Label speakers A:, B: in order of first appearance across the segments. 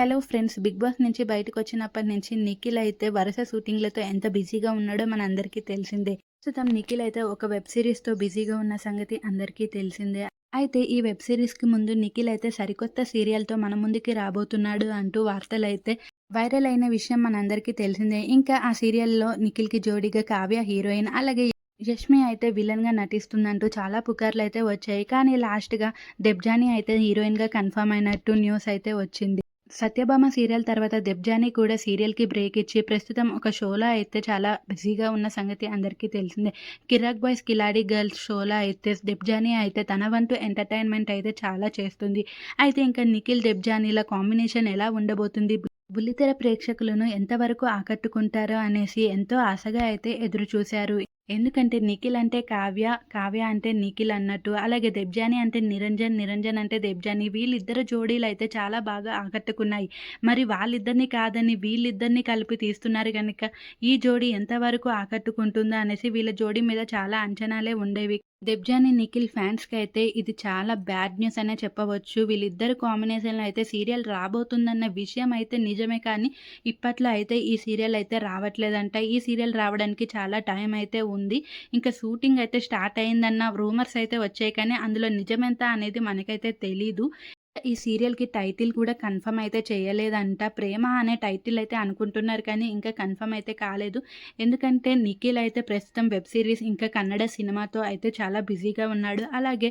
A: Hello friends big boss నుంచి బయటకు వచ్చినప్పటి నుంచి నిఖిల్ అయితే వరుస షూటింగ్లతో ఎంత బిజీగా ఉన్నాడో మన అందరికీ తెలిసిందే. ప్రస్తుతం నిఖిల్ అయితే ఒక వెబ్ సిరీస్తో బిజీగా ఉన్న సంగతి అందరికీ తెలిసిందే. అయితే ఈ వెబ్ సిరీస్కి ముందు నిఖిల్ అయితే సరికొత్త సీరియల్తో మన ముందుకి రాబోతున్నాడు అంటూ వార్తలు అయితే వైరల్ అయిన విషయం మనందరికీ తెలిసిందే. ఇంకా ఆ సీరియల్లో నిఖిల్కి జోడీగా కావ్య హీరోయిన్ అలాగే యష్మి అయితే విలన్గా నటిస్తుందంటూ చాలా పుకార్లు అయితే వచ్చాయి. కానీ లాస్ట్గా దెబ్జానీ అయితే హీరోయిన్గా కన్ఫర్మ్ అయినట్టు న్యూస్ అయితే వచ్చింది. సత్యభామ సీరియల్ తర్వాత దెబ్జానీ కూడా సీరియల్కి బ్రేక్ ఇచ్చి ప్రస్తుతం ఒక షోలో అయితే చాలా బిజీగా ఉన్న సంగతి అందరికీ తెలిసిందే. కిరాక్ బాయ్స్ కిలాడి గర్ల్స్ షోలో అయితే దెబ్జానీ అయితే తన వంతు ఎంటర్టైన్మెంట్ అయితే చాలా చేస్తుంది. అయితే ఇంకా నిఖిల్ దెబ్జానీల కాంబినేషన్ ఎలా ఉండబోతుంది? బుల్లితెర ప్రేక్షకులను ఎంతవరకు ఆకట్టుకుంటారో అనేసి ఎంతో ఆశగా అయితే ఎదురు చూశారు ఎందుకంటే నిఖిల్ అంటే కావ్య కావ్య అంటే నిఖిల్ అన్నట్టు అలాగే దెబ్జాని అంటే నిరంజన్ నిరంజన్ అంటే దెబ్జాని వీళ్ళిద్దరు జోడీలు అయితే చాలా బాగా ఆకట్టుకున్నాయి. మరి వాళ్ళిద్దరిని కాదని వీళ్ళిద్దరిని కలిపి తీస్తున్నారు కనుక ఈ జోడీ ఎంతవరకు ఆకట్టుకుంటుందో అనేసి వీళ్ళ జోడీ మీద చాలా అంచనాలే ఉండేవి. దెబ్జాని నిఖిల్ ఫ్యాన్స్కి అయితే ఇది చాలా బ్యాడ్ న్యూస్ అనే చెప్పవచ్చు. వీళ్ళిద్దరు కాంబినేషన్లో అయితే సీరియల్ రాబోతుందన్న విషయం అయితే నిజమే కానీ ఇప్పట్లో అయితే ఈ సీరియల్ అయితే రావట్లేదంట. ఈ సీరియల్ రావడానికి చాలా టైం అయితే ఉంది. ఇంకా షూటింగ్ అయితే స్టార్ట్ అయిందన్న రూమర్స్ అయితే వచ్చాయి కానీ అందులో నిజమెంత అనేది మనకైతే తెలీదు. ఈ సీరియల్కి టైటిల్ కూడా కన్ఫర్మ్ అయితే చేయలేదంట. ప్రేమ అనే టైటిల్ అయితే అనుకుంటున్నారు కానీ ఇంకా కన్ఫర్మ్ అయితే కాలేదు. ఎందుకంటే నిఖిల్ అయితే ప్రస్తుతం వెబ్ సిరీస్ ఇంకా కన్నడ సినిమాతో అయితే చాలా బిజీగా ఉన్నాడు. అలాగే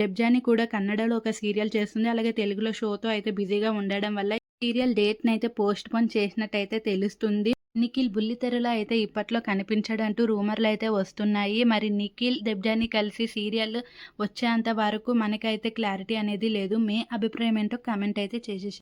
A: డెబ్జాని కూడా కన్నడలో ఒక సీరియల్ చేస్తుంది. అలాగే తెలుగులో షోతో అయితే బిజీగా ఉండడం వల్ల సీరియల్ డేట్ని అయితే పోస్ట్ పోన్ చేసినట్టయితే తెలుస్తుంది. నిఖిల్ బుల్లితెరలో అయితే ఇప్పట్లో కనిపించడంటూ రూమర్లు అయితే వస్తున్నాయి. మరి నిఖిల్ దెబ్జాని కలిసి సీరియల్ వచ్చేంత వరకు మనకైతే క్లారిటీ అనేది లేదు. మీ అభిప్రాయం ఏంటో కామెంట్ అయితే చేసేసి